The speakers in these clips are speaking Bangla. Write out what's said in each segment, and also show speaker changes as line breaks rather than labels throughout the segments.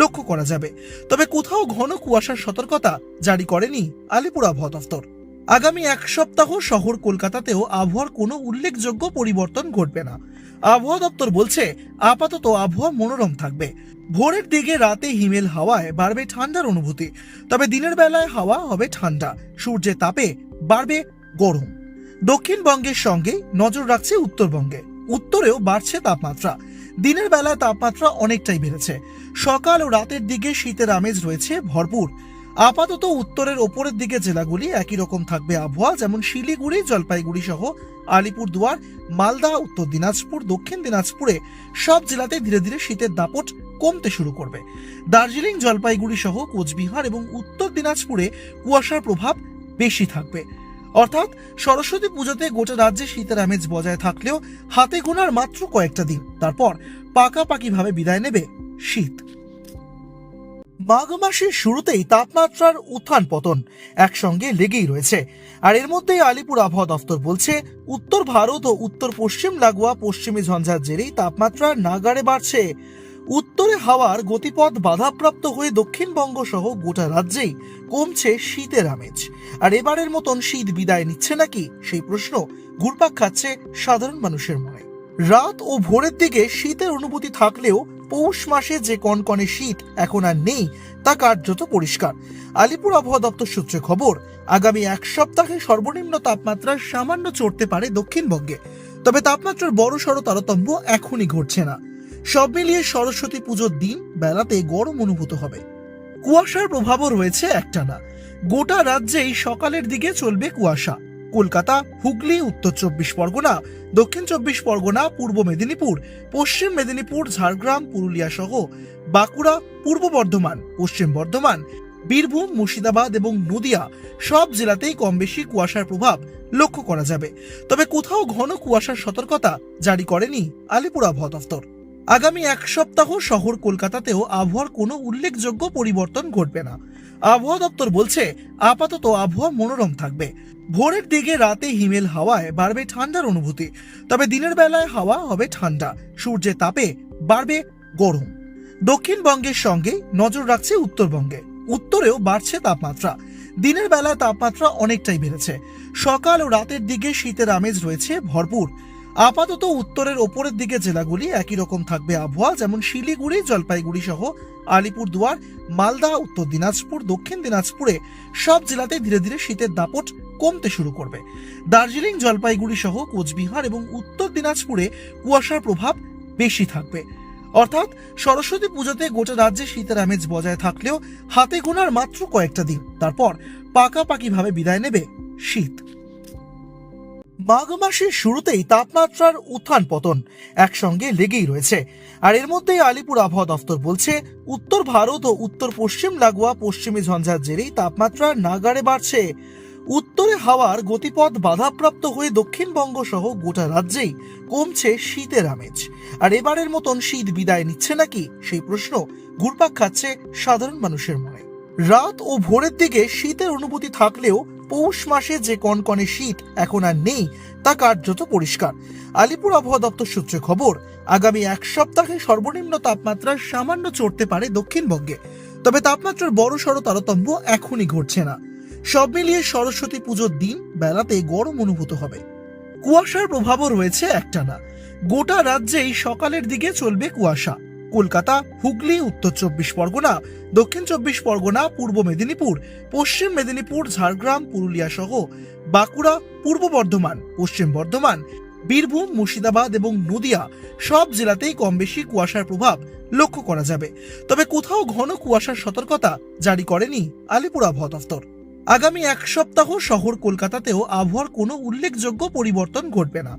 লক্ষ্য করা যাবে তবে কোথাও ঘন কুয়াশার সতর্কতা জারি করেনি আলিপুর আবহাওয়া দফতর আগামী এক সপ্তাহ শহর কলকাতাতেও আবহাওয়ার কোনো উল্লেখযোগ্য পরিবর্তন ঘটবে না আবহাওয়া দপ্তর বলছে আপাতত আবহাওয়া মনোরম থাকবে ভোরের দিকে রাতে হিমেল হাওয়ায় বাড়বে ঠান্ডার অনুভূতি তবে দিনের বেলায় হাওয়া হবে ঠান্ডা সূর্যের তাপে বাড়বে গরম দক্ষিণবঙ্গের সঙ্গে নজর রাখছে উত্তরবঙ্গে উত্তরেও বাড়ছে তাপমাত্রা দিনের বেলা তাপমাত্রা অনেকটাই বেড়েছে সকাল ও রাতের দিকে শীতের আমেজ রয়েছে ভরপুর আপাতত উত্তরের ওপরের দিকে জেলাগুলি একই রকম থাকবে আবহাওয়া যেমন শিলিগুড়ি জলপাইগুড়ি সহ আলিপুরদুয়ার মালদা উত্তর দিনাজপুর দক্ষিণ দিনাজপুরে সব জেলাতে ধীরে ধীরে শীতের দাপট কমতে শুরু করবে দার্জিলিং জলপাইগুড়ি সহ কোচবিহার এবং উত্তর দিনাজপুরে কুয়াশার প্রভাব বেশি থাকবে অর্থাৎ সরস্বতী পুজোতে গোটা রাজ্যে শীতের আমেজ বজায় থাকলেও হাতে গোনার মাত্র কয়েকটা দিন তারপর পাকাপাকিভাবে বিদায় নেবে শীত মাঘ মাসের শুরুতেই তাপমাত্রার উত্থান পতন একসঙ্গে লেগেই রয়েছে আর এর মধ্যেই আলিপুর আবহাওয়া দফতর বলছে উত্তর ভারত ও উত্তর পশ্চিম লাগোয়া পশ্চিমী ঝঞ্ঝার জেরেই তাপমাত্রা নাগারে বাড়ছে উত্তরে হাওয়ার গতিপথ বাধাপ্রাপ্ত হয়ে দক্ষিণবঙ্গ সহ গোটা রাজ্যেই কমছে শীতের আমেজ আর এবারের মতন শীত বিদায় নিচ্ছে নাকি সেই প্রশ্ন ঘুরপাক খাচ্ছে সাধারণ মানুষের মনে রাত ও ভোরের দিকে শীতের অনুভূতি থাকলেও পৌষ মাসে যে কনকনে শীত এখন আর নেই তা কার্যত পরিষ্কার আলিপুর আবহাওয়া দপ্তর সূত্রে খবর আগামী এক সপ্তাহে সর্বনিম্ন তাপমাত্রা সামান্য চড়তে পারে দক্ষিণবঙ্গে তবে তাপমাত্রার বড় সড় তারতম্য এখনই ঘটছে না সব মিলিয়ে সরস্বতী পুজোর দিন বেলাতে গরম অনুভূত হবে কুয়াশার প্রভাবও রয়েছে একটানা গোটা রাজ্যেই সকালের দিকে চলবে কুয়াশা কলকাতা হুগলি উত্তর চব্বিশ পরগনা দক্ষিণ চব্বিশ পরগনা পূর্ব মেদিনীপুর পশ্চিম মেদিনীপুর ঝাড়গ্রাম পুরুলিয়া সহ বাঁকুড়া পূর্ব বর্ধমান পশ্চিম বর্ধমান বীরভূম মুর্শিদাবাদ এবং নদিয়া সব জেলাতেই কম বেশি কুয়াশার প্রভাব লক্ষ্য করা যাবে তবে কোথাও ঘন কুয়াশার সতর্কতা জারি করেনি আলিপুর আবহাওয়া দফতর আগামী এক সপ্তাহ শহর কলকাতাতেও আবহাওয়ার কোনো উল্লেখযোগ্য পরিবর্তন ঘটবে না আবহাওয়া দপ্তর বলছে আপাতত আবহাওয়া মনোরম থাকবে ভোরের দিকে রাতে হিমেল হাওয়ায় বাড়বে ঠান্ডার অনুভূতি তবে দিনের বেলায় হাওয়া হবে ঠান্ডা সূর্যের তাপে বাড়বে গরম দক্ষিণবঙ্গের সঙ্গে নজর রাখছে উত্তরবঙ্গে উত্তরেও বাড়ছে তাপমাত্রা দিনের বেলায় তাপমাত্রা অনেকটাই বেড়েছে সকাল ও রাতের দিকে শীতের আমেজ রয়েছে ভরপুর আপাতত উত্তরের ওপরের দিকে জেলাগুলি একই রকম থাকবে আবহাওয়া যেমন শিলিগুড়ি জলপাইগুড়ি সহ আলিপুরদুয়ার মালদা উত্তর দিনাজপুর দক্ষিণ দিনাজপুরে সব জেলাতে ধীরে ধীরে শীতের দাপট কমতে শুরু করবে দার্জিলিং জলপাইগুড়ি সহ কোচবিহার এবং উত্তর দিনাজপুরে কুয়াশার প্রভাব বেশি থাকবে অর্থাৎ সরস্বতী পুজোতে গোটা রাজ্যে শীতের আমেজ বজায় থাকলেও হাতে গোনার মাত্র কয়েকটা দিন তারপর পাকাপাকিভাবে বিদায় নেবে শীত মাঘ মাসের শুরুতেই তাপমাত্রার উত্থান পতন একসঙ্গে লেগেই রয়েছে আর এর মধ্যেই আলিপুর আবহাওয়া দফতর বলছে উত্তর ভারত ও উত্তর পশ্চিম লাগোয়া পশ্চিমী ঝঞ্ঝার জেরেই তাপমাত্রা নাগারে বাড়ছে উত্তরে হাওয়ার গতিপথ বাধাপ্রাপ্ত হয়ে দক্ষিণবঙ্গ সহ গোটা রাজ্যেই কমছে শীতের আমেজ আর এবারের মতন শীত বিদায় নিচ্ছে নাকি সেই প্রশ্ন ঘুরপাক খাচ্ছে সাধারণ মানুষের মনে রাত ও ভোরের দিকে শীতের অনুভূতি থাকলেও পৌষ মাসে যে কনকনে শীত এখন আর নেই তা কার্যত পরিষ্কার আলিপুর আবহাওয়া দপ্তর সূত্রে খবর আগামী এক সপ্তাহে সর্বনিম্ন তাপমাত্রা সামান্য চড়তে পারে দক্ষিণবঙ্গে তবে তাপমাত্রার বড় সড় তারতম্য এখনই ঘটছে না সব মিলিয়ে সরস্বতী পুজোর দিন বেলাতে গরম অনুভূত হবে কুয়াশার প্রভাবও রয়েছে একটানা গোটা রাজ্যেই সকালের দিকে চলবে কুয়াশা কলকাতা হুগলি উত্তর চব্বিশ পরগনা দক্ষিণ চব্বিশ পরগনা পূর্ব মেদিনীপুর পশ্চিম মেদিনীপুর ঝাড়গ্রাম পুরুলিয়া সহ বাঁকুড়া পূর্ব বর্ধমান পশ্চিম বর্ধমান বীরভূম মুর্শিদাবাদ এবং নদিয়া সব জেলাতেই কম বেশি কুয়াশার প্রভাব লক্ষ্য করা যাবে তবে কোথাও ঘন কুয়াশার সতর্কতা জারি করেনি আলিপুর আবহাওয়া দফতর আগামী এক সপ্তাহ শহর কলকাতাতেও আবহাওয়ার কোনো উল্লেখযোগ্য পরিবর্তন ঘটবে না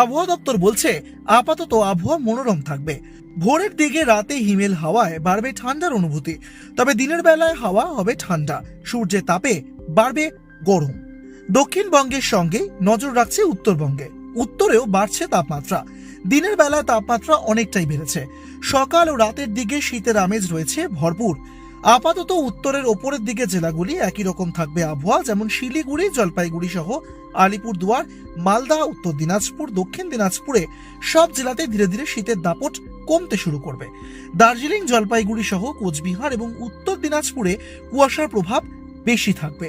আবহাওয়া দপ্তর বলছে আপাতত আবহাওয়া মনোরম থাকবে ভোরের দিকে রাতে হিমেল হাওয়ায় বাড়বে ঠান্ডার অনুভূতি তবে দিনের বেলায় হাওয়া হবে ঠান্ডা সূর্যের তাপে বাড়বে গরম দক্ষিণবঙ্গের সঙ্গে নজর রাখছে উত্তরবঙ্গে উত্তরেও বাড়ছে তাপমাত্রা দিনের বেলায় তাপমাত্রা অনেকটাই বেড়েছে সকাল ও রাতের দিকে শীতের আমেজ রয়েছে ভরপুর আপাতত উত্তরের ওপরের দিকে জেলাগুলি একই রকম থাকবে আবহাওয়া যেমন শিলিগুড়ি জলপাইগুড়ি সহ আলিপুরদুয়ার মালদা উত্তর দিনাজপুর দক্ষিণ দিনাজপুরে সব জেলাতে ধীরে ধীরে শীতের দাপট কমতে শুরু করবে দার্জিলিং জলপাইগুড়ি সহ কোচবিহার এবং উত্তর দিনাজপুরে কুয়াশার প্রভাব বেশি থাকবে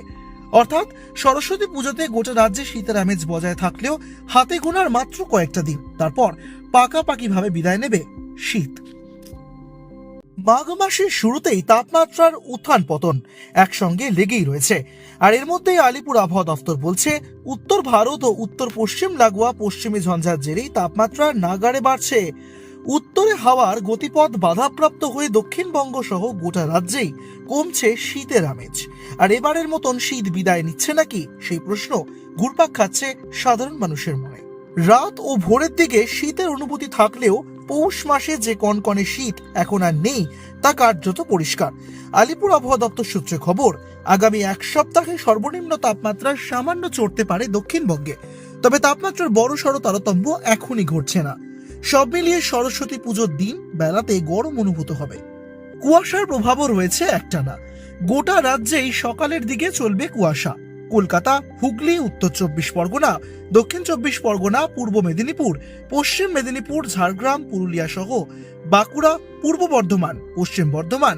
অর্থাৎ সরস্বতী পুজোতে গোটা রাজ্যে শীতের আমেজ বজায় থাকলেও হাতে গোনার মাত্র কয়েকটা দিন তারপর পাকাপাকিভাবে বিদায় নেবে শীত মাঘ মাসের শুরুতেই তাপমাত্রার উত্থান পতন একসঙ্গে লেগেই রয়েছে আর এর মধ্যেই আলিপুর আবহাওয়া দফতর বলছে উত্তর ভারত ও উত্তর পশ্চিম লাগোয়া পশ্চিমী ঝঞ্ঝার জেরেই তাপমাত্রা নাগারে বাড়ছে উত্তরে হাওয়ার গতিপথ বাধাপ্রাপ্ত হয়ে দক্ষিণবঙ্গ সহ গোটা রাজ্যেই কমছে শীতের আমেজ আর এবারের মতন শীত বিদায় নিচ্ছে নাকি সেই প্রশ্ন ঘুরপাক খাচ্ছে সাধারণ মানুষের মনে রাত ও ভোরের দিকে শীতের অনুভূতি থাকলেও পৌষ মাসে যে কনকনে শীত এখন আর নেই তা কার্যত পরিষ্কার আলিপুর আবহাওয়া দপ্তর সূত্রে খবর আগামী এক সপ্তাহে সর্বনিম্ন তাপমাত্রা সামান্য চড়তে পারে দক্ষিণবঙ্গে তবে তাপমাত্রার বড় সড় তারতম্য এখনই ঘটছে না সব মিলিয়ে সরস্বতী পুজোর দিন বেলাতে গরম অনুভূত হবে কুয়াশার প্রভাবও রয়েছে একটানা গোটা রাজ্যেই সকালের দিকে চলবে কুয়াশা কলকাতা হুগলি উত্তর চব্বিশ পরগনা দক্ষিণ চব্বিশ পরগনা পূর্ব মেদিনীপুর পশ্চিম মেদিনীপুর ঝাড়গ্রাম পুরুলিয়া সহ বাঁকুড়া পূর্ব বর্ধমান পশ্চিম বর্ধমান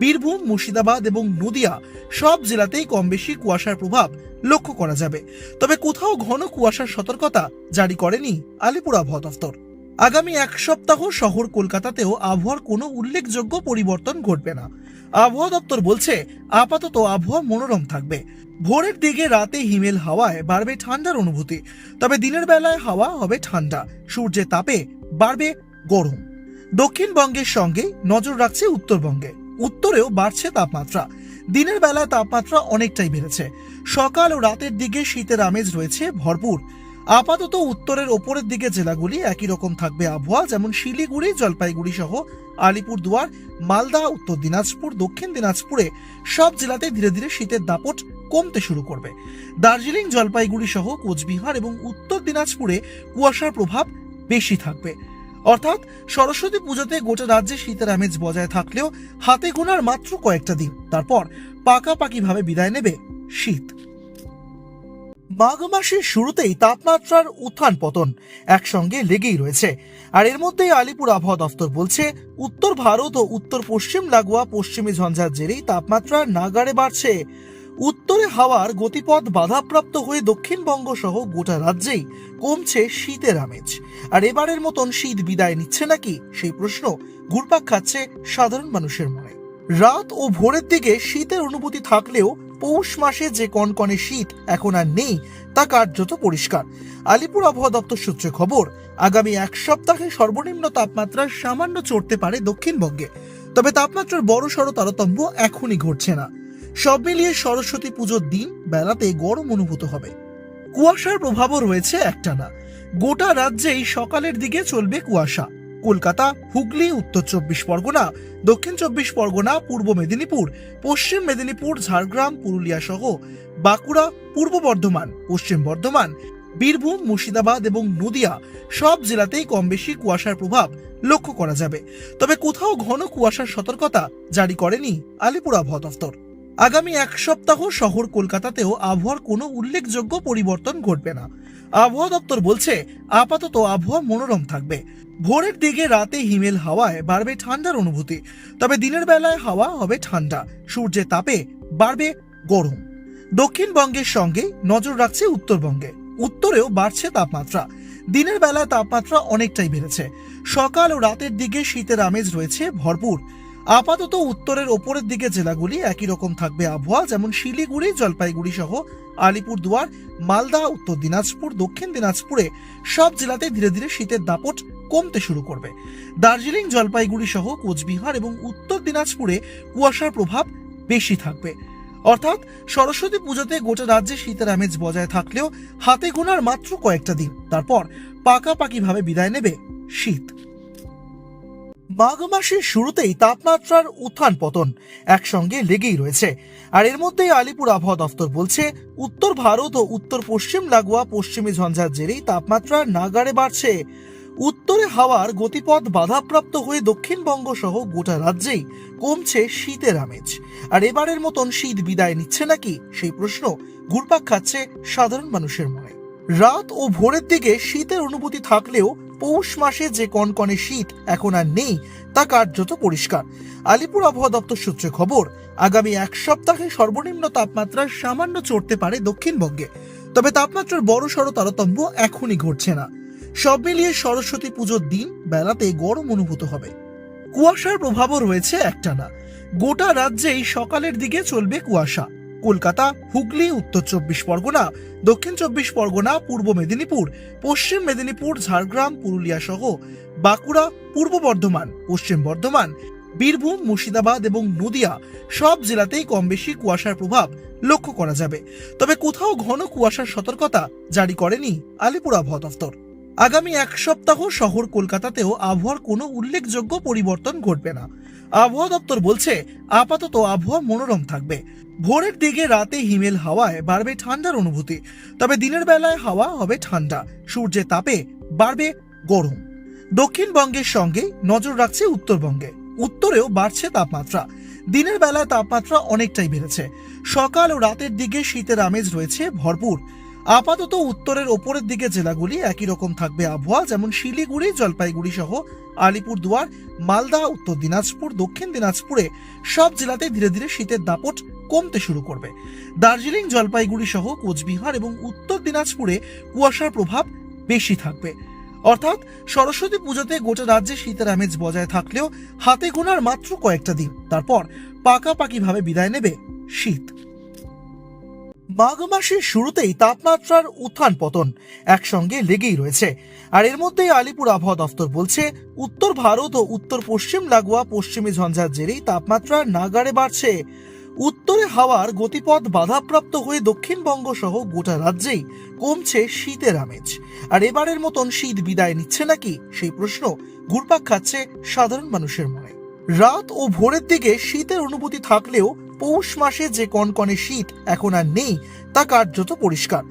বীরভূম মুর্শিদাবাদ এবং নদিয়া সব জেলাতেই কম বেশি কুয়াশার প্রভাব লক্ষ্য করা যাবে তবে কোথাও ঘন কুয়াশার সতর্কতা জারি করেনি আলিপুর আবহাওয়া দফতর আগামী এক সপ্তাহ শহর কলকাতাতেও আবহাওয়ার কোনো উল্লেখযোগ্য পরিবর্তন ঘটবে না আবহাওয়া দপ্তর বলছে আপাতত আবহাওয়া মনোরম থাকবে ভোরের দিকে রাতে হিমেল হাওয়ায় বাড়বে ঠান্ডার অনুভূতি তবে দিনের বেলায় হাওয়া হবে ঠান্ডা সূর্যের তাপে বাড়বে গরম দক্ষিণবঙ্গের সঙ্গে নজর রাখছে উত্তরবঙ্গে উত্তরেও বাড়ছে তাপমাত্রা দিনের বেলায় তাপমাত্রা অনেকটাই বেড়েছে সকাল ও রাতের দিকে শীতের আমেজ রয়েছে ভরপুর আপাতত উত্তরের ওপরের দিকে জেলাগুলি একই রকম থাকবে আবহাওয়া যেমন শিলিগুড়ি জলপাইগুড়ি সহ আলিপুরদুয়ার মালদা উত্তর দিনাজপুর দক্ষিণ দিনাজপুরে সব জেলাতে ধীরে ধীরে শীতের দাপট কমতে শুরু করবে দার্জিলিং জলপাইগুড়ি সহ কোচবিহার এবং উত্তর দিনাজপুরে কুয়াশার প্রভাব বেশি থাকবে অর্থাৎ সরস্বতী পুজোতে গোটা রাজ্যে শীতের আমেজ বজায় থাকলেও হাতে গোনার মাত্র কয়েকটা দিন তারপর পাকাপাকিভাবে বিদায় নেবে শীত মাঘ মাসের শুরুতেই তাপমাত্রার উত্থান পতন একসঙ্গে লেগেই রয়েছে আর এর মধ্যেই আলিপুর আবহাওয়া দফতর বলছে উত্তর ভারত ও উত্তর পশ্চিম লাগোয়া পশ্চিমী ঝঞ্ঝার জেরেই তাপমাত্রা নাগারে বাড়ছে উত্তরে হাওয়ার গতিপথ বাধাপ্রাপ্ত হয়ে দক্ষিণবঙ্গ সহ গোটা রাজ্যেই কমছে শীতের আমেজ আর এবারের মতন শীত বিদায় নিচ্ছে নাকি সেই প্রশ্ন ঘুরপাক খাচ্ছে সাধারণ মানুষের মনে রাত ও ভোরের দিকে শীতের অনুভূতি থাকলেও পৌষ মাসে যে কনকনে শীত এখন আর নেই তা কার্যত পরিষ্কার আলিপুর আবহাওয়া দপ্তর সূত্রে খবর আগামী এক সপ্তাহে সর্বনিম্ন তাপমাত্রা সামান্য চড়তে পারে দক্ষিণবঙ্গে তবে তাপমাত্রার বড় সড় তারতম্য এখনই ঘটছে না সব মিলিয়ে সরস্বতী পুজোর দিন বেলাতে গরম অনুভূত হবে কুয়াশার প্রভাবও রয়েছে একটানা গোটা রাজ্যেই সকালের দিকে চলবে কুয়াশা কলকাতা হুগলি উত্তর চব্বিশ পরগনা দক্ষিণ চব্বিশ পরগনা পূর্ব মেদিনীপুর পশ্চিম মেদিনীপুর ঝাড়গ্রাম পুরুলিয়া সহ বাঁকুড়া পূর্ব বর্ধমান পশ্চিম বর্ধমান বীরভূম মুর্শিদাবাদ এবং নদিয়া সব জেলাতেই কম বেশি কুয়াশার প্রভাব লক্ষ্য করা যাবে তবে কোথাও ঘন কুয়াশার সতর্কতা জারি করেনি আলিপুর আবহাওয়া দফতর আগামী এক সপ্তাহ শহর কলকাতাতেও আবহাওয়ার কোনো উল্লেখযোগ্য পরিবর্তন ঘটবে না আবহাওয়া দপ্তর বলছে আপাতত আবহাওয়া মনোরম থাকবে ভোরের দিকে রাতে হিমেল হাওয়ায় বাড়বে ঠান্ডার অনুভূতি তবে দিনের বেলায় হাওয়া হবে ঠান্ডা সূর্যের তাপে বাড়বে গরম দক্ষিণবঙ্গের সঙ্গে নজর রাখছে উত্তরবঙ্গে উত্তরেও বাড়ছে তাপমাত্রা দিনের বেলায় তাপমাত্রা অনেকটাই বেড়েছে সকাল ও রাতের দিকে শীতের আমেজ রয়েছে ভরপুর আপাতত উত্তরের ওপরের দিকে জেলাগুলি একই রকম থাকবে আবহাওয়া যেমন শিলিগুড়ি জলপাইগুড়ি সহ আলিপুরদুয়ার মালদা উত্তর দিনাজপুর দক্ষিণ দিনাজপুরে সব জেলাতে ধীরে ধীরে শীতের দাপট কমতে শুরু করবে দার্জিলিং জলপাইগুড়ি সহ কোচবিহার এবং উত্তর দিনাজপুরে কুয়াশার প্রভাব বেশি থাকবে অর্থাৎ সরস্বতী পুজোতে গোটা রাজ্যে শীতের আমেজ বজায় থাকলেও হাতে গোনার মাত্র কয়েকটা দিন তারপর পাকাপাকিভাবে বিদায় নেবে শীত মাঘ মাসের শুরুতেই তাপমাত্রার উত্থান পতন একসঙ্গে লেগেই রয়েছে আর এর মধ্যেই আলিপুর আবহাওয়া দফতর বলছে উত্তর ভারত ও উত্তর পশ্চিম লাগোয়া পশ্চিমী ঝঞ্ঝার জেরেই তাপমাত্রা নাগারে বাড়ছে উত্তরে হাওয়ার গতিপথ বাধাপ্রাপ্ত হয়ে দক্ষিণবঙ্গ সহ গোটা রাজ্যেই কমছে শীতের আমেজ আর এবারের মতন শীত বিদায় নিচ্ছে নাকি সেই প্রশ্ন ঘুরপাক খাচ্ছে সাধারণ মানুষের মনে রাত ও ভোরের দিকে শীতের অনুভূতি থাকলেও পৌষ মাসে যে কনকনে শীত এখন আর নেই তা কার্যত পরিষ্কার আলিপুর আবহাওয়া দপ্তর সূত্রে খবর আগামী এক সপ্তাহে সর্বনিম্ন তাপমাত্রা সামান্য চড়তে পারে দক্ষিণবঙ্গে তবে তাপমাত্রার বড় সড় তারতম্য এখনই ঘটছে না সব মিলিয়ে সরস্বতী পুজোর দিন বেলাতে গরম অনুভূত হবে কুয়াশার প্রভাবও রয়েছে একটানা গোটা রাজ্যেই সকালের দিকে চলবে কুয়াশা কলকাতা হুগলি উত্তর চব্বিশ পরগনা দক্ষিণ চব্বিশ পরগনা পূর্ব মেদিনীপুর পশ্চিম মেদিনীপুর ঝাড়গ্রাম পুরুলিয়া সহ বাঁকুড়া পূর্ব বর্ধমান পশ্চিম বর্ধমান বীরভূম মুর্শিদাবাদ এবং নদিয়া সব জেলাতেই কম বেশি কুয়াশার প্রভাব লক্ষ্য করা যাবে তবে কোথাও ঘন কুয়াশার সতর্কতা জারি করেনি আলিপুর আবহাওয়া দফতর আগামী এক সপ্তাহ শহর কলকাতাতেও আবহাওয়ার কোনো উল্লেখযোগ্য পরিবর্তন ঘটবে না আবহাওয়া দপ্তর বলছে আপাতত আবহাওয়া মনোরম থাকবে ভোরের দিকে রাতে হিমেল হাওয়ায় বাড়বে ঠান্ডার অনুভূতি তবে দিনের বেলায় হাওয়া হবে ঠান্ডা সূর্যের তাপে বাড়বে গরম দক্ষিণবঙ্গের সঙ্গে নজর রাখছে উত্তরবঙ্গে উত্তরেও বাড়ছে তাপমাত্রা দিনের বেলায় তাপমাত্রা অনেকটাই বেড়েছে সকাল ও রাতের দিকে শীতের আমেজ রয়েছে ভরপুর আপাতত উত্তরের ওপরের দিকে জেলাগুলি একই রকম থাকবে আবহাওয়া যেমন শিলিগুড়ি জলপাইগুড়ি সহ আলিপুরদুয়ার মালদা উত্তর দিনাজপুর দক্ষিণ দিনাজপুরে সব জেলাতে ধীরে ধীরে শীতের দাপট কমতে শুরু করবে দার্জিলিং জলপাইগুড়ি সহ কোচবিহার এবং উত্তর দিনাজপুরে কুয়াশার প্রভাব বেশি থাকবে অর্থাৎ সরস্বতী পুজোতে গোটা রাজ্যে শীতের আমেজ বজায় থাকলেও হাতে গোনার মাত্র কয়েকটা দিন তারপর পাকাপাকিভাবে বিদায় নেবে শীত মাঘ মাসের শুরুতেই তাপমাত্রার উত্থান পতন একসঙ্গে লেগেই রয়েছে আর এর মধ্যেই আলিপুর আবহাওয়া দফতর বলছে উত্তর ভারত ও উত্তর পশ্চিম লাগোয়া পশ্চিমী ঝঞ্ঝার জেরেই তাপমাত্রা নাগারে বাড়ছে উত্তরে হাওয়ার গতিপথ বাধাপ্রাপ্ত হয়ে দক্ষিণবঙ্গ সহ গোটা রাজ্যেই কমছে শীতের আমেজ আর এবারের মতন শীত বিদায় নিচ্ছে নাকি সেই প্রশ্ন ঘুরপাক খাচ্ছে সাধারণ মানুষের মনে রাত ও ভোরের দিকে শীতের অনুভূতি থাকলেও পৌষ মাসে যে কনকনে শীত এখন আর নেই তা কার্যত পরিষ্কার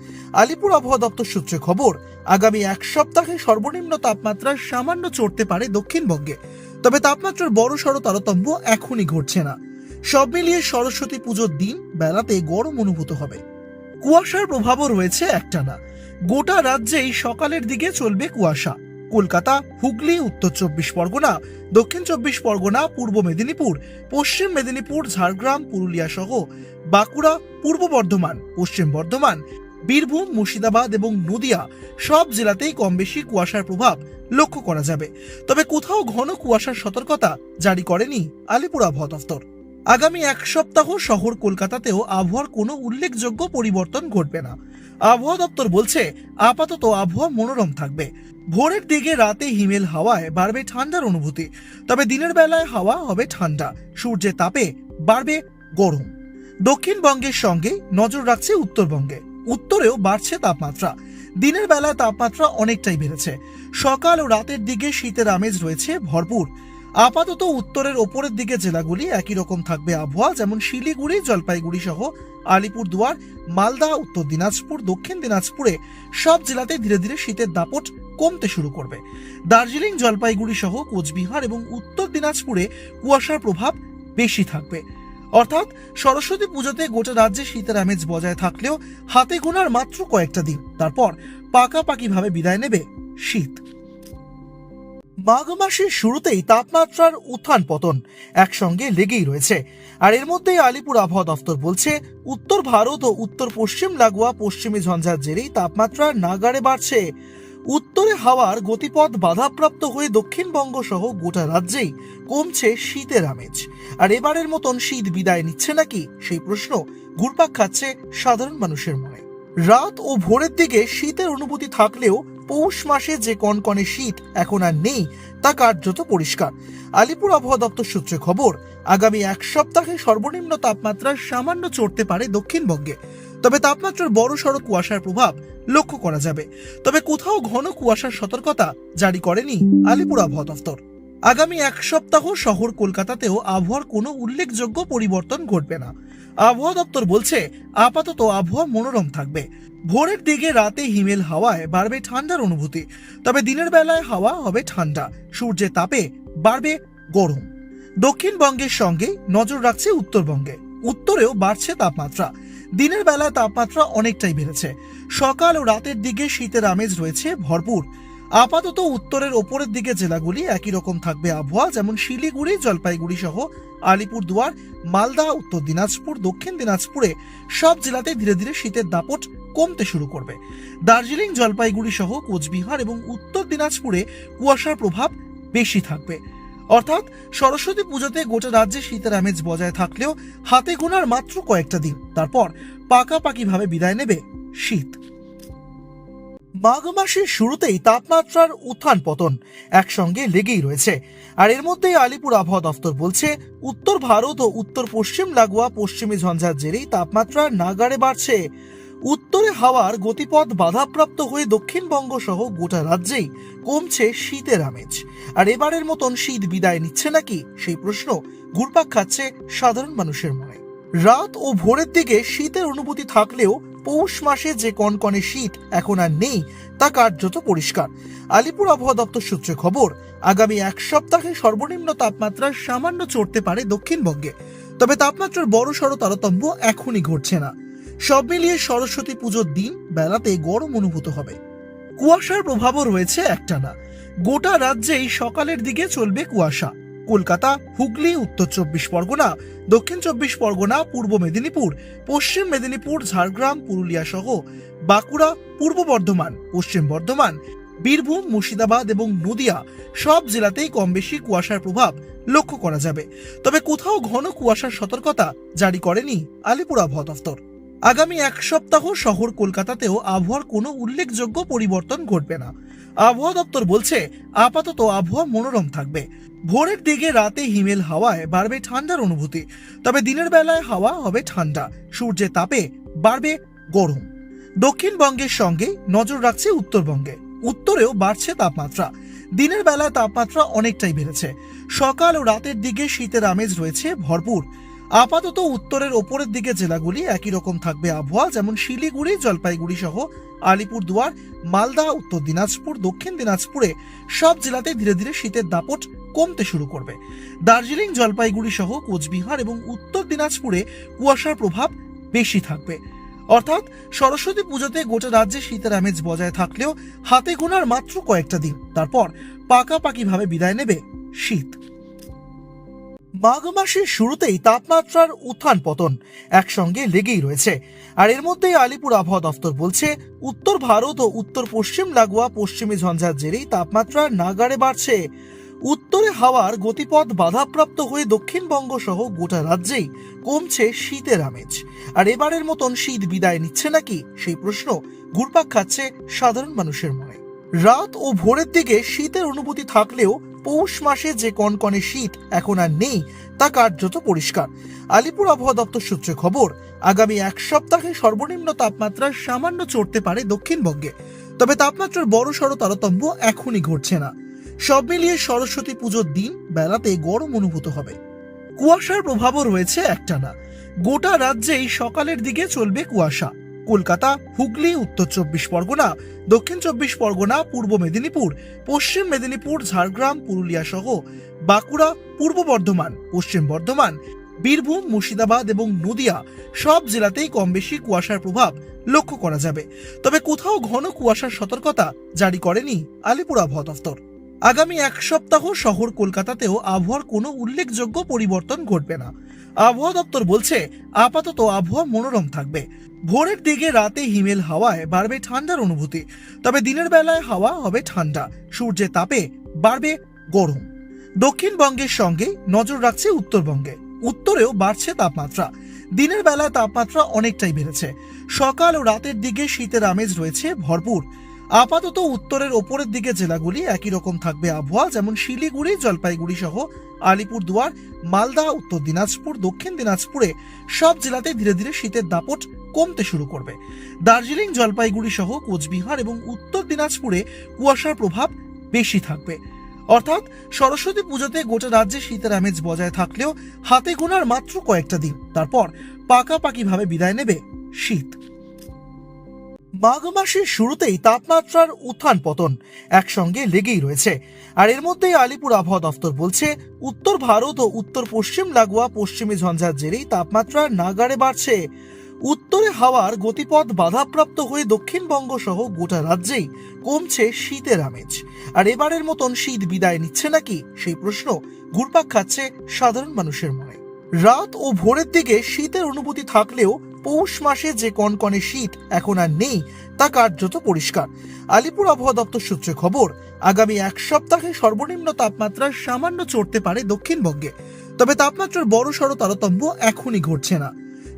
আলিপুর আবহাওয়া দপ্তর সূত্রে খবর আগামী এক সপ্তাহে সর্বনিম্ন তাপমাত্রা সামান্য চড়তে পারে দক্ষিণবঙ্গে তবে তাপমাত্রার বড় সড় তারতম্য এখনই ঘটছে না সব মিলিয়ে সরস্বতী পুজোর দিন বেলাতে গরম অনুভূত হবে কুয়াশার প্রভাবও রয়েছে একটানা গোটা রাজ্যেই সকালের দিকে চলবে কুয়াশা কলকাতা হুগলি উত্তর চব্বিশ পরগনা দক্ষিণ চব্বিশ পরগনা পূর্ব মেদিনীপুর পশ্চিম মেদিনীপুর ঝাড়গ্রাম পুরুলিয়া সহ বাঁকুড়া পূর্ব বর্ধমান পশ্চিম বর্ধমান বীরভূম মুর্শিদাবাদ এবং নদিয়া সব জেলাতেই কম বেশি কুয়াশার প্রভাব লক্ষ্য করা যাবে তবে কোথাও ঘন কুয়াশার সতর্কতা জারি করেনি আলিপুর আবহাওয়া দফতর আগামী এক সপ্তাহ শহর কলকাতাতেও আবহাওয়ার কোনো উল্লেখযোগ্য পরিবর্তন ঘটবে না আবহাওয়া দপ্তর বলছে আপাতত আবহাওয়া মনোরম থাকবে ভোরের দিকে রাতে হিমেল হাওয়ায় বাড়বে ঠান্ডার অনুভূতি তবে দিনের বেলায় হাওয়া হবে ঠান্ডা সূর্যের তাপে বাড়বে গরম দক্ষিণবঙ্গের সঙ্গে নজর রাখছে উত্তরবঙ্গে উত্তরেও বাড়ছে তাপমাত্রা দিনের বেলায় তাপমাত্রা অনেকটাই বেড়েছে সকাল ও রাতের দিকে শীতের আমেজ রয়েছে ভরপুর আপাতত উত্তরের ওপরের দিকে জেলাগুলি একই রকম থাকবে আবহাওয়া যেমন শিলিগুড়ি জলপাইগুড়ি সহ আলিপুরদুয়ার মালদা উত্তর দিনাজপুর দক্ষিণ দিনাজপুরে সব জেলাতে ধীরে ধীরে শীতের দাপট কমতে শুরু করবে দার্জিলিং জলপাইগুড়ি সহ কোচবিহার এবং উত্তর দিনাজপুরে কুয়াশার প্রভাব বেশি থাকবে অর্থাৎ সরস্বতী পুজোতে গোটা রাজ্যে শীতের আমেজ বজায় থাকলেও হাতে গোনার মাত্র কয়েকটা দিন তারপর পাকাপাকিভাবে বিদায় নেবে শীত মাঘ মাসের শুরুতেই তাপমাত্রার উত্থান পতন একসঙ্গে লেগেই রয়েছে আর এর মধ্যে আলিপুর আবহাওয়া দফতর বলছে উত্তর ভারত ও উত্তর পশ্চিম লাগোয়া পশ্চিমী ঝঞ্ঝার জেরেই তাপমাত্রা নাগারে বাড়ছে উত্তরে হাওয়ার গতিপথ বাধাপ্রাপ্ত হয়ে দক্ষিণবঙ্গ সহ গোটা রাজ্যেই কমছে শীতের আমেজ আর এবারের মতন শীত বিদায় নিচ্ছে নাকি সেই প্রশ্ন ঘুরপাক খাচ্ছে সাধারণ মানুষের মনে রাত ও ভোরের দিকে শীতের অনুভূতি থাকলেও পৌষ মাসে যে কনকনে শীত এখন আর নেই তা কার্যত পরিষ্কার আলিপুর আবহাওয়া দপ্তর সূত্রে খবর আগামী এক সপ্তাহে সর্বনিম্ন তাপমাত্রা সামান্য চড়তে পারে দক্ষিণবঙ্গে তবে তাপমাত্রার বড় সড়ক কুয়াশার প্রভাব লক্ষ্য করা যাবে তবে কোথাও ঘন কুয়াশার সতর্কতা জারি করেনি আলিপুর আবহাওয়া দপ্তর আগামী এক সপ্তাহ শহর কলকাতাতেও আবহাওয়ার কোনো উল্লেখযোগ্য পরিবর্তন ঘটবে না আবহাওয়া দপ্তর বলছে আপাতত আবহাওয়া মনোরম থাকবে ভোরের দিকে রাতে হিমেল হাওয়ায় বাড়বে ঠান্ডার অনুভূতি তবে দিনের বেলায় হাওয়া হবে ঠান্ডা সূর্যের তাপে বাড়বে গরম দক্ষিণবঙ্গের সঙ্গে নজর রাখছে উত্তরবঙ্গে উত্তরেও বাড়ছে তাপমাত্রা দিনের বেলা তাপমাত্রা অনেকটাই বেড়েছে সকাল ও রাতের দিকে শীতের আমেজ রয়েছে ভরপুর আপাতত উত্তরের ওপরের দিকে জেলাগুলি একই রকম থাকবে আবহাওয়া যেমন শিলিগুড়ি জলপাইগুড়ি সহ আলিপুর দুয়ার মালদা উত্তর দিনাজপুর দক্ষিণ দিনাজপুরে সব জেলাতে ধীরে ধীরে শীতের দাপট কমতে শুরু করবে দার্জিলিং জলপাইগুড়ি সহ কোচবিহার এবং উত্তর দিনাজপুরে কুয়াশার প্রভাব বেশি থাকবে অর্থাৎ সরস্বতী পুজোতে গোটা রাজ্যে শীতের আমেজ বজায় থাকলেও হাতে গোনার মাত্র কয়েকটা দিন তারপর পাকাপাকিভাবে বিদায় নেবে শীত মাঘ মাসের শুরুতেই তাপমাত্রার উত্থান পতন একসঙ্গে লেগেই রয়েছে আর এর মধ্যেই আলিপুর আবহাওয়া দফতর বলছে উত্তর ভারত ও উত্তর পশ্চিম লাগোয়া পশ্চিমী ঝঞ্ঝার জেরেই তাপমাত্রা নাগারে বাড়ছে উত্তরে হাওয়ার গতিপথ বাধাপ্রাপ্ত হয়ে দক্ষিণবঙ্গ সহ গোটা রাজ্যেই কমছে শীতের আমেজ আর এবারের মতন শীত বিদায় নিচ্ছে নাকি সেই প্রশ্ন ঘুরপাক খাচ্ছে সাধারণ মানুষের মনে রাত ও ভোরের দিকে শীতের অনুভূতি থাকলেও পৌষ মাসে যে কনকনে শীত এখন আর নেই তা কার্যত পরিষ্কার আলিপুর আবহাওয়া দপ্তর সূত্রে খবর আগামী এক সপ্তাহে সর্বনিম্ন তাপমাত্রা সামান্য চড়তে পারে দক্ষিণবঙ্গে তবে তাপমাত্রার বড়সড় তারতম্য এখনই ঘটছে না সব মিলিয়ে সরস্বতী পুজোর দিন বেলাতে গরম অনুভূত হবে কুয়াশার প্রভাবও রয়েছে একটানা গোটা রাজ্যেই সকালের দিকে চলবে কুয়াশা কলকাতা হুগলি উত্তর চব্বিশ পরগনা দক্ষিণ চব্বিশ পরগনা পূর্ব মেদিনীপুর পশ্চিম মেদিনীপুর ঝাড়গ্রাম পুরুলিয়া সহ বাঁকুড়া পূর্ব বর্ধমান পশ্চিম বর্ধমান বীরভূম মুর্শিদাবাদ এবং নদিয়া সব জেলাতেই কম বেশি কুয়াশার প্রভাব লক্ষ্য করা যাবে তবে কোথাও ঘন কুয়াশার সতর্কতা জারি করেনি আলিপুর আবহাওয়া দফতর আগামী এক সপ্তাহ শহর কলকাতাতেও আবহাওয়ার কোনো উল্লেখযোগ্য পরিবর্তন ঘটবে না আবহাওয়া দপ্তর বলছে আপাতত আবহাওয়া মনোরম থাকবে ভোরের দিকে রাতে হিমেল হাওয়ায় বাড়বে ঠান্ডার অনুভূতি তবে দিনের বেলায় হাওয়া হবে ঠান্ডা সূর্যের তাপে বাড়বে গরম দক্ষিণবঙ্গের সঙ্গে নজর রাখছে উত্তরবঙ্গে উত্তরেও বাড়ছে তাপমাত্রা দিনের বেলায় তাপমাত্রা অনেকটাই বেড়েছে সকাল ও রাতের দিকে শীতের আমেজ রয়েছে ভরপুর আপাতত উত্তরের ওপরের দিকে জেলাগুলি একই রকম থাকবে আবহাওয়া যেমন শিলিগুড়ি জলপাইগুড়ি সহ আলিপুরদুয়ার মালদা উত্তর দিনাজপুর দক্ষিণ দিনাজপুরে সব জেলাতে ধীরে ধীরে শীতের দাপট কমতে শুরু করবে দার্জিলিং জলপাইগুড়ি সহ কোচবিহার এবং উত্তর দিনাজপুরে কুয়াশার প্রভাব বেশি থাকবে অর্থাৎ সরস্বতী পুজোতে গোটা রাজ্যে শীতের আমেজ বজায় থাকলেও হাতে গোনার মাত্র কয়েকটা দিন তারপর পাকাপাকিভাবে বিদায় নেবে শীত মাঘ মাসের শুরুতেই তাপমাত্রার উত্থান পতন একসঙ্গে লেগেই রয়েছে আর এর মধ্যেই আলিপুর আবহাওয়া দফতর বলছে উত্তর ভারত ও উত্তর পশ্চিম লাগোয়া পশ্চিমী ঝঞ্ঝার জেরেই তাপমাত্রা নাগারে বাড়ছে উত্তরে হাওয়ার গতিপথ বাধাপ্রাপ্ত হয়ে দক্ষিণবঙ্গ সহ গোটা রাজ্যেই কমছে শীতের আমেজ আর এবারের মতন শীত বিদায় নিচ্ছে নাকি সেই প্রশ্ন ঘুরপাক খাচ্ছে সাধারণ মানুষের মনে রাত ও ভোরের দিকে শীতের অনুভূতি থাকলেও পৌষ মাসে যে কনকনে শীত এখন আর নেই তা কার্যত পরিষ্কার আলিপুর আবহাওয়া দপ্তর সূত্রে খবর আগামী এক সপ্তাহে সর্বনিম্ন তাপমাত্রা সামান্য চড়তে পারে দক্ষিণবঙ্গে তবে তাপমাত্রার বড় সড় তারতম্য এখনই ঘটছে না সব মিলিয়ে সরস্বতী পুজোর দিন বেলাতে গরম অনুভূত হবে কুয়াশার প্রভাবও রয়েছে একটানা গোটা রাজ্যেই সকালের দিকে চলবে কুয়াশা কলকাতা হুগলি উত্তর চব্বিশ পরগনা দক্ষিণ চব্বিশ পরগনা পূর্ব মেদিনীপুর পশ্চিম মেদিনীপুর ঝাড়গ্রাম পুরুলিয়া সহ বাঁকুড়া পূর্ব বর্ধমান পশ্চিম বর্ধমান বীরভূম মুর্শিদাবাদ এবং নদিয়া সব জেলাতেই কম বেশি কুয়াশার প্রভাব লক্ষ্য করা যাবে তবে কোথাও ঘন কুয়াশার সতর্কতা জারি করেনি আলিপুর আবহাওয়া দফতর আগামী এক সপ্তাহ শহর কলকাতাতেও আবহাওয়ার কোনো উল্লেখযোগ্য পরিবর্তন ঘটবে না আবহাওয়া দপ্তর বলছে আপাতত আবহাওয়া মনোরম থাকবে ভোরের দিকে রাতে হিমেল হাওয়ায় বাড়বে ঠান্ডার অনুভূতি তবে দিনের বেলায় হাওয়া হবে ঠান্ডা সূর্যের তাপে বাড়বে গরম দক্ষিণবঙ্গের সঙ্গে নজর রাখছে উত্তরবঙ্গে উত্তরেও বাড়ছে তাপমাত্রা দিনের বেলায় তাপমাত্রা অনেকটাই বেড়েছে সকাল ও রাতের দিকে শীতের আমেজ রয়েছে ভরপুর আপাতত উত্তরের ওপরের দিকে জেলাগুলি একই রকম থাকবে আবহাওয়া যেমন শিলিগুড়ি জলপাইগুড়ি সহ আলিপুরদুয়ার মালদা উত্তর দিনাজপুর দক্ষিণ দিনাজপুরে সব জেলাতে ধীরে ধীরে শীতের দাপট কমতে শুরু করবে দার্জিলিং জলপাইগুড়ি সহ কোচবিহার এবং উত্তর দিনাজপুরে কুয়াশার প্রভাব বেশি থাকবে অর্থাৎ সরস্বতী পুজোতে গোটা রাজ্যে শীতের আমেজ বজায় থাকলেও হাতে গোনার মাত্র কয়েকটা দিন তারপর পাকাপাকিভাবে বিদায় নেবে শীত মাঘ মাসের শুরুতেই তাপমাত্রার উত্থান পতন একসঙ্গে লেগেই রয়েছে আর এর মধ্যেই আলিপুর আবহাওয়া দফতর বলছে উত্তর ভারত ও উত্তর পশ্চিম লাগোয়া পশ্চিমী ঝঞ্ঝার জেরেই তাপমাত্রা নাগারে বাড়ছে উত্তরে হাওয়ার গতিপথ বাধাপ্রাপ্ত হয়ে দক্ষিণবঙ্গ সহ গোটা রাজ্যেই কমছে শীতের আমেজ আর এবারের মতন শীত বিদায় নিচ্ছে নাকি সেই প্রশ্ন ঘুরপাক খাচ্ছে সাধারণ মানুষের মনে রাত ও ভোরের দিকে শীতের অনুভূতি থাকলেও পৌষ মাসে যে কনকনে শীত এখন আর নেই তা কার্যত পরিষ্কার আলিপুর আবহাওয়া দপ্তর সূত্রে খবর আগামী এক সপ্তাহে সর্বনিম্ন তাপমাত্রা সামান্য চড়তে পারে দক্ষিণবঙ্গে তবে তাপমাত্রার বড় সড় তারতম্য এখনই ঘটছে না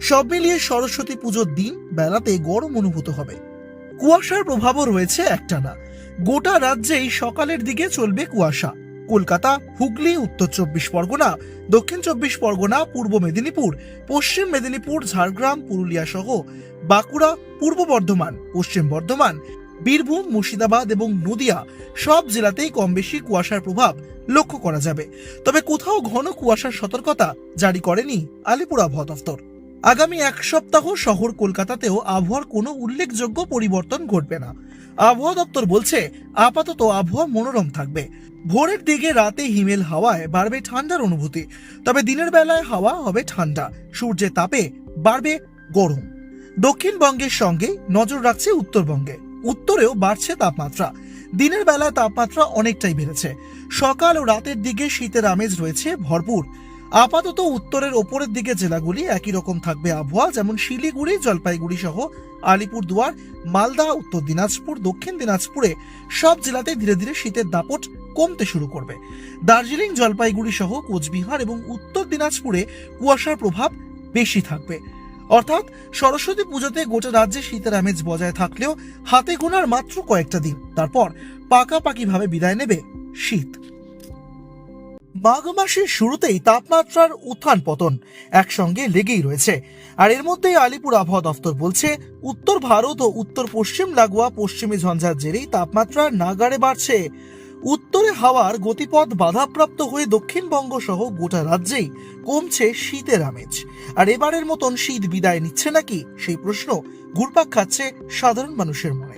সব মিলিয়ে সরস্বতী পুজোর দিন বেলাতে গরম অনুভূত হবে কুয়াশার প্রভাবও রয়েছে একটানা গোটা রাজ্যেই সকালের দিকে চলবে কুয়াশা কলকাতা হুগলি উত্তর চব্বিশ পরগনা দক্ষিণ চব্বিশ পরগনা পূর্ব মেদিনীপুর পশ্চিম মেদিনীপুর ঝাড়গ্রাম পুরুলিয়া সহ বাঁকুড়া পূর্ব বর্ধমান পশ্চিম বর্ধমান বীরভূম মুর্শিদাবাদ এবং নদিয়া সব জেলাতেই কম বেশি কুয়াশার প্রভাব লক্ষ্য করা যাবে তবে কোথাও ঘন কুয়াশার সতর্কতা জারি করেনি আলিপুর আবহাওয়া দফতর আগামী এক সপ্তাহ শহর কলকাতাতেও আবহাওয়ার কোনো উল্লেখযোগ্য পরিবর্তন ঘটবে না আবহাওয়া দপ্তর বলছে আপাতত আবহাওয়া মনোরম থাকবে ভোরের দিকে রাতে হিমেল হাওয়ায় বাড়বে ঠান্ডার অনুভূতি তবে দিনের বেলায় হাওয়া হবে ঠান্ডা সূর্যের তাপে বাড়বে গরম দক্ষিণবঙ্গের সঙ্গে নজর রাখছে উত্তরবঙ্গে উত্তরেও বাড়ছে তাপমাত্রা দিনের বেলায় তাপমাত্রা অনেকটাই বেড়েছে সকাল ও রাতের দিকে শীতের আমেজ রয়েছে ভরপুর আপাতত উত্তরের ওপরের দিকে জেলাগুলি একই রকম থাকবে আবহাওয়া যেমন শিলিগুড়ি জলপাইগুড়ি সহ আলিপুরদুয়ার মালদা উত্তর দিনাজপুর দক্ষিণ দিনাজপুরে সব জেলাতে ধীরে ধীরে শীতের দাপট কমতে শুরু করবে দার্জিলিং জলপাইগুড়ি সহ কোচবিহার এবং উত্তর দিনাজপুরে কুয়াশার প্রভাব বেশি থাকবে অর্থাৎ সরস্বতী পুজোতে গোটা রাজ্যে শীতের আমেজ বজায় থাকলেও হাতে গোনার মাত্র কয়েকটা দিন তারপর পাকাপাকিভাবে বিদায় নেবে শীত মাঘ মাসের শুরুতেই তাপমাত্রার উত্থান পতন একসঙ্গে লেগেই রয়েছে আর এর মধ্যেই আলিপুর আবহাওয়া দফতর বলছে উত্তর ভারত ও উত্তর পশ্চিম লাগোয়া পশ্চিমী ঝঞ্ঝার জেরেই তাপমাত্রা নাগারে বাড়ছে উত্তরে হাওয়ার গতিপথ বাধাপ্রাপ্ত হয়ে দক্ষিণবঙ্গ সহ গোটা রাজ্যেই কমছে শীতের আমেজ আর এবারের মতন শীত বিদায় নিচ্ছে নাকি সেই প্রশ্ন ঘুরপাক খাচ্ছে সাধারণ মানুষের মনে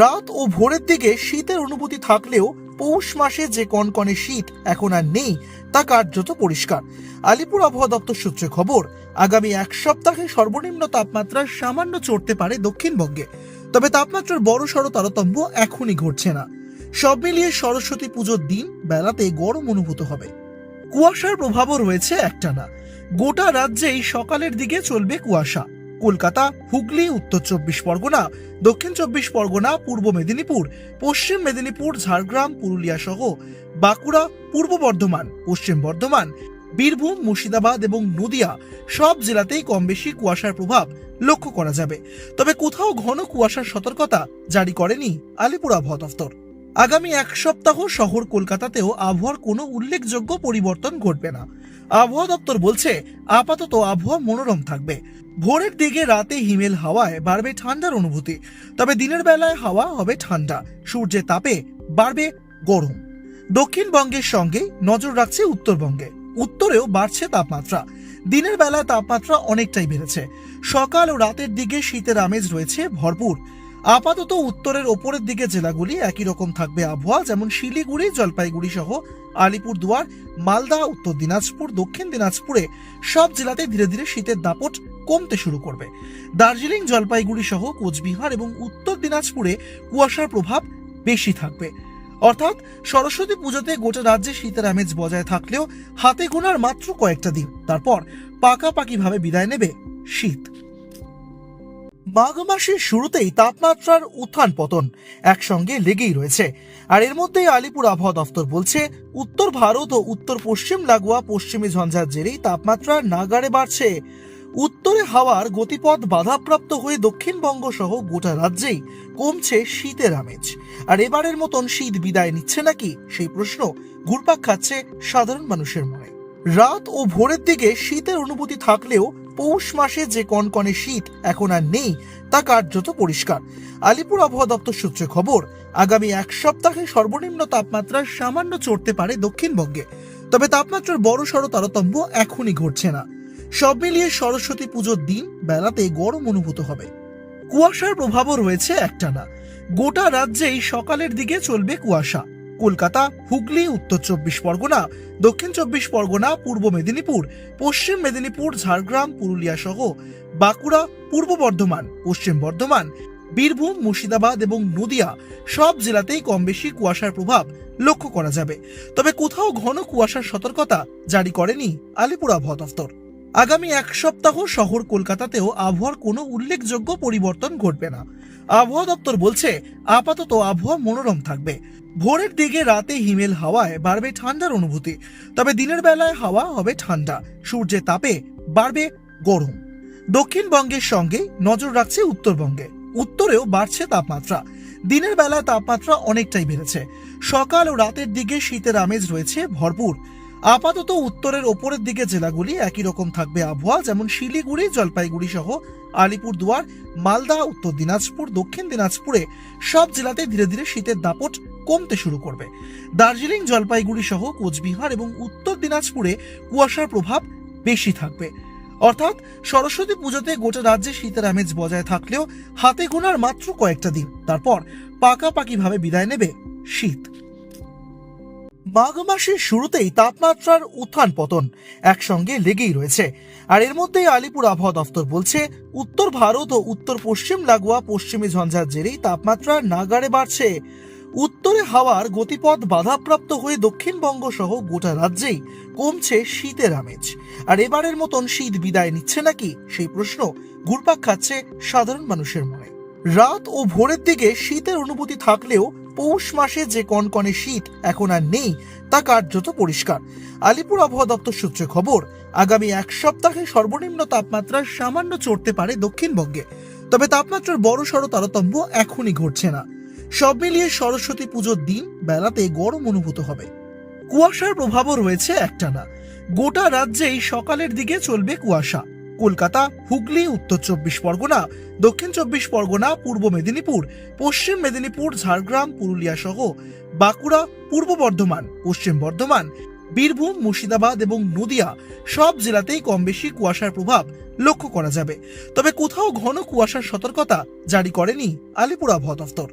রাত ও ভোরের দিকে শীতের অনুভূতি থাকলেও পৌষ মাসে যে কনকনে শীত এখন আর নেই তা কার্যত পরিষ্কার আলিপুর আবহাওয়া দপ্তর সূত্রে খবর আগামী এক সপ্তাহে সর্বনিম্ন তাপমাত্রা সামান্য চড়তে পারে দক্ষিণবঙ্গে তবে তাপমাত্রার বড় সড় তারতম্য এখনই ঘটছে না সব মিলিয়ে সরস্বতী পুজোর দিন বেলাতে গরম অনুভূত হবে কুয়াশার প্রভাবও রয়েছে একটানা গোটা রাজ্যেই সকালের দিকে চলবে কুয়াশা কলকাতা হুগলি উত্তর চব্বিশ পরগনা দক্ষিণ চব্বিশ পরগনা পূর্ব মেদিনীপুর পশ্চিম মেদিনীপুর ঝাড়গ্রাম পুরুলিয়া সহ বাঁকুড়া পূর্ব বর্ধমান পশ্চিম বর্ধমান বীরভূম মুর্শিদাবাদ এবং নদিয়া সব জেলাতেই কম বেশি কুয়াশার প্রভাব লক্ষ্য করা যাবে তবে কোথাও ঘন কুয়াশার সতর্কতা জারি করেনি আলিপুর আবহাওয়া দফতর আগামী এক সপ্তাহ শহর কলকাতাতেও আবহাওয়ার কোনো উল্লেখযোগ্য পরিবর্তন ঘটবে না আবহাওয়া দপ্তর বলছে আপাতত আবহাওয়া মনোরম থাকবে ভোরের দিকে রাতে হিমেল হাওয়ায় বাড়বে ঠান্ডার অনুভূতি তবে দিনের বেলায় হাওয়া হবে ঠান্ডা সূর্যের তাপে বাড়বে গরম দক্ষিণবঙ্গের সঙ্গে নজর রাখছে উত্তরবঙ্গে উত্তরেও বাড়ছে তাপমাত্রা দিনের বেলায় তাপমাত্রা অনেকটাই বেড়েছে সকাল ও রাতের দিকে শীতের আমেজ রয়েছে ভরপুর আপাতত উত্তরের ওপরের দিকে জেলাগুলি একই রকম থাকবে আবহাওয়া যেমন শিলিগুড়ি জলপাইগুড়ি সহ আলিপুরদুয়ার মালদা উত্তর দিনাজপুর দক্ষিণ দিনাজপুরে সব জেলাতে ধীরে ধীরে শীতের দাপট কমতে শুরু করবে দার্জিলিং জলপাইগুড়ি সহ কোচবিহার এবং উত্তর দিনাজপুরে কুয়াশার প্রভাব বেশি থাকবে অর্থাৎ সরস্বতী পুজোতে গোটা রাজ্যে শীতের আমেজ বজায় থাকলেও হাতে গোনার মাত্র কয়েকটা দিন তারপর পাকাপাকিভাবে বিদায় নেবে শীত মাঘ মাসের শুরুতেই তাপমাত্রার উত্থান পতন একসঙ্গে লেগেই রয়েছে আর এর মধ্যেই আলিপুর আবহাওয়া দফতর বলছে উত্তর ভারত ও উত্তর পশ্চিম লাগোয়া পশ্চিমী ঝঞ্ঝার জেরেই তাপমাত্রা নাগারে বাড়ছে উত্তরে হাওয়ার গতিপথ বাধাপ্রাপ্ত হয়ে দক্ষিণবঙ্গ সহ গোটা রাজ্যেই কমছে শীতের আমেজ আর এবারের মতন শীত বিদায় নিচ্ছে নাকি সেই প্রশ্ন ঘুরপাক খাচ্ছে সাধারণ মানুষের মনে রাত ও ভোরের দিকে শীতের অনুভূতি থাকলেও পৌষ মাসে যে কনকনে শীত এখন আর নেই তা কার্যত পরিষ্কার আলিপুর আবহাওয়া দপ্তর সূত্রে খবর আগামী এক সপ্তাহে সর্বনিম্ন তাপমাত্রা সামান্য চড়তে পারে দক্ষিণবঙ্গে তবে তাপমাত্রার বড় সড় তারতম্য এখনই ঘটছে না সব মিলিয়ে সরস্বতী পুজোর দিন বেলাতে গরম অনুভূত হবে কুয়াশার প্রভাবও রয়েছে একটানা গোটা রাজ্যেই সকালের দিকে চলবে কুয়াশা কলকাতা হুগলি উত্তর চব্বিশ পরগনা দক্ষিণ চব্বিশ পরগনা পূর্ব মেদিনীপুর পশ্চিম মেদিনীপুর ঝাড়গ্রাম পুরুলিয়া সহ বাঁকুড়া পূর্ব বর্ধমান পশ্চিম বর্ধমান বীরভূম মুর্শিদাবাদ এবং নদিয়া সব জেলাতেই কম বেশি কুয়াশার প্রভাব লক্ষ্য করা যাবে তবে কোথাও ঘন কুয়াশার সতর্কতা জারি করেনি আলিপুর আবহাওয়া দফতর আগামী এক সপ্তাহ শহর কলকাতাতেও আবহাওয়ার কোনো উল্লেখযোগ্য পরিবর্তন ঘটবে না আবহাওয়া দপ্তর বলছে আপাতত আবহাওয়া মনোরম থাকবে ভোরের দিকে রাতে হিমেল হাওয়ায় বাড়বে ঠান্ডার অনুভূতি তবে দিনের বেলায় হাওয়া হবে ঠান্ডা সূর্যের তাপে বাড়বে গরম দক্ষিণবঙ্গের সঙ্গে নজর রাখছে উত্তরবঙ্গে উত্তরেও বাড়ছে তাপমাত্রা দিনের বেলায় তাপমাত্রা অনেকটাই বেড়েছে সকাল ও রাতের দিকে শীতের আমেজ রয়েছে ভরপুর আপাতত উত্তরের ওপরের দিকে জেলাগুলি একই রকম থাকবে আবহাওয়া যেমন শিলিগুড়ি জলপাইগুড়ি সহ আলিপুরদুয়ার মালদা উত্তর দিনাজপুর দক্ষিণ দিনাজপুরে সব জেলাতে ধীরে ধীরে শীতের দাপট কমতে শুরু করবে দার্জিলিং জলপাইগুড়ি সহ কোচবিহার এবং উত্তর দিনাজপুরে কুয়াশার প্রভাব বেশি থাকবে অর্থাৎ সরস্বতী পুজোতে গোটা রাজ্যে শীতের আমেজ বজায় থাকলেও হাতে গোনার মাত্র কয়েকটা দিন তারপর পাকাপাকিভাবে বিদায় নেবে শীত মাঘ মাসের শুরুতেই তাপমাত্রার উত্থান পতন একসঙ্গে লেগেই রয়েছে আর এর মধ্যেই আলিপুর আবহাওয়া দফতর বলছে উত্তর ভারত ও উত্তর পশ্চিম লাগোয়া পশ্চিমী ঝঞ্ঝার জেরেই তাপমাত্রা নাগারে বাড়ছে উত্তরে হাওয়ার গতিপথ বাধাপ্রাপ্ত হয়ে দক্ষিণবঙ্গ সহ গোটা রাজ্যেই কমছে শীতের আমেজ আর এবারের মতন শীত বিদায় নিচ্ছে নাকি সেই প্রশ্ন ঘুরপাক খাচ্ছে সাধারণ মানুষের মনে রাত ও ভোরের দিকে শীতের অনুভূতি থাকলেও পৌষ মাসে যে কনকনে শীত এখন আর নেই তা কার্যত পরিষ্কার আলিপুর আবহাওয়া দপ্তর সূত্রে খবর আগামী এক সপ্তাহে সর্বনিম্ন তাপমাত্রা সামান্য চড়তে পারে দক্ষিণবঙ্গে তবে তাপমাত্রার বড় সড় তারতম্য এখনই ঘটছে না সব মিলিয়ে সরস্বতী পুজোর দিন বেলাতে গরম অনুভূত হবে কুয়াশার প্রভাবও রয়েছে একটানা গোটা রাজ্যেই সকালের দিকে চলবে কুয়াশা কলকাতা হুগলি উত্তর চব্বিশ পরগনা দক্ষিণ চব্বিশ পরগনা পূর্ব মেদিনীপুর পশ্চিম মেদিনীপুর ঝাড়গ্রাম পুরুলিয়া সহ বাঁকুড়া পূর্ব বর্ধমান পশ্চিম বর্ধমান বীরভূম মুর্শিদাবাদ এবং নদিয়া সব জেলাতেই কম বেশি কুয়াশার প্রভাব লক্ষ্য করা যাবে তবে কোথাও ঘন কুয়াশার সতর্কতা জারি করেনি আলিপুর আবহাওয়া দফতর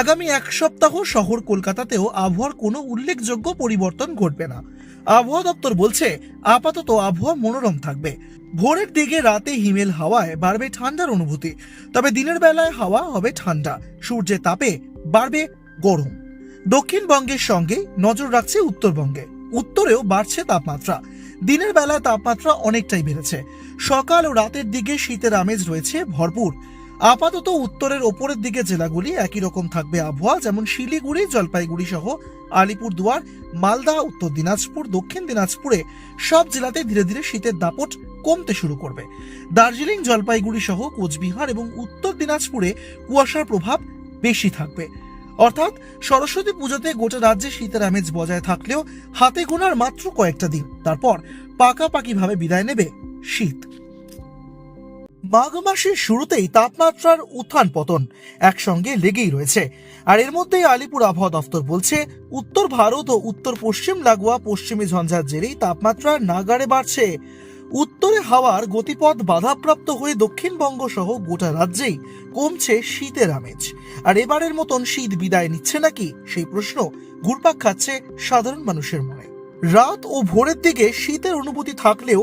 আগামী এক সপ্তাহ শহর কলকাতাতেও আবহাওয়ার কোনো উল্লেখযোগ্য পরিবর্তন ঘটবে না আবহাওয়া দপ্তর বলছে আপাতত আবহাওয়া মনোরম থাকবে ভোরের দিকে রাতে হিমেল হাওয়ায় বাড়বে ঠান্ডার অনুভূতি তবে দিনের বেলায় হাওয়া হবে ঠান্ডা সূর্যের তাপে বাড়বে গরম দক্ষিণবঙ্গের সঙ্গে নজর রাখছে উত্তরবঙ্গে উত্তরেও বাড়ছে তাপমাত্রা দিনের বেলায় তাপমাত্রা অনেকটাই বেড়েছে সকাল ও রাতের দিকে শীতের আমেজ রয়েছে ভরপুর আপাতত উত্তরের ওপরের দিকে জেলাগুলি একই রকম থাকবে আবহাওয়া যেমন শিলিগুড়ি জলপাইগুড়ি সহ আলিপুরদুয়ার মালদা উত্তর দিনাজপুর দক্ষিণ দিনাজপুরে সব জেলাতে ধীরে ধীরে শীতের দাপট কমতে শুরু করবে দার্জিলিং জলপাইগুড়ি সহ কোচবিহার এবং উত্তর দিনাজপুরে কুয়াশার প্রভাব বেশি থাকবে অর্থাৎ সরস্বতী পুজোতে গোটা রাজ্যে শীতের আমেজ বজায় থাকলেও হাতে গোনার মাত্র কয়েকটা দিন তারপর পাকাপাকিভাবে বিদায় নেবে শীত মাঘ মাসের শুরুতেই তাপমাত্রার উত্থান পতন একসঙ্গে লেগেই রয়েছে আর এর মধ্যেই আলিপুর আবহাওয়া দফতর বলছে উত্তর ভারত ও উত্তর পশ্চিম লাগোয়া পশ্চিমী ঝঞ্ঝার জেরেই তাপমাত্রা নাগারে বাড়ছে উত্তরে হাওয়ার গতিপথ বাধাপ্রাপ্ত হয়ে দক্ষিণবঙ্গ সহ গোটা রাজ্যেই কমছে শীতের আমেজ আর এবারের মতন শীত বিদায় নিচ্ছে নাকি সেই প্রশ্ন ঘুরপাক খাচ্ছে সাধারণ মানুষের মনে রাত ও ভোরের দিকে শীতের অনুভূতি থাকলেও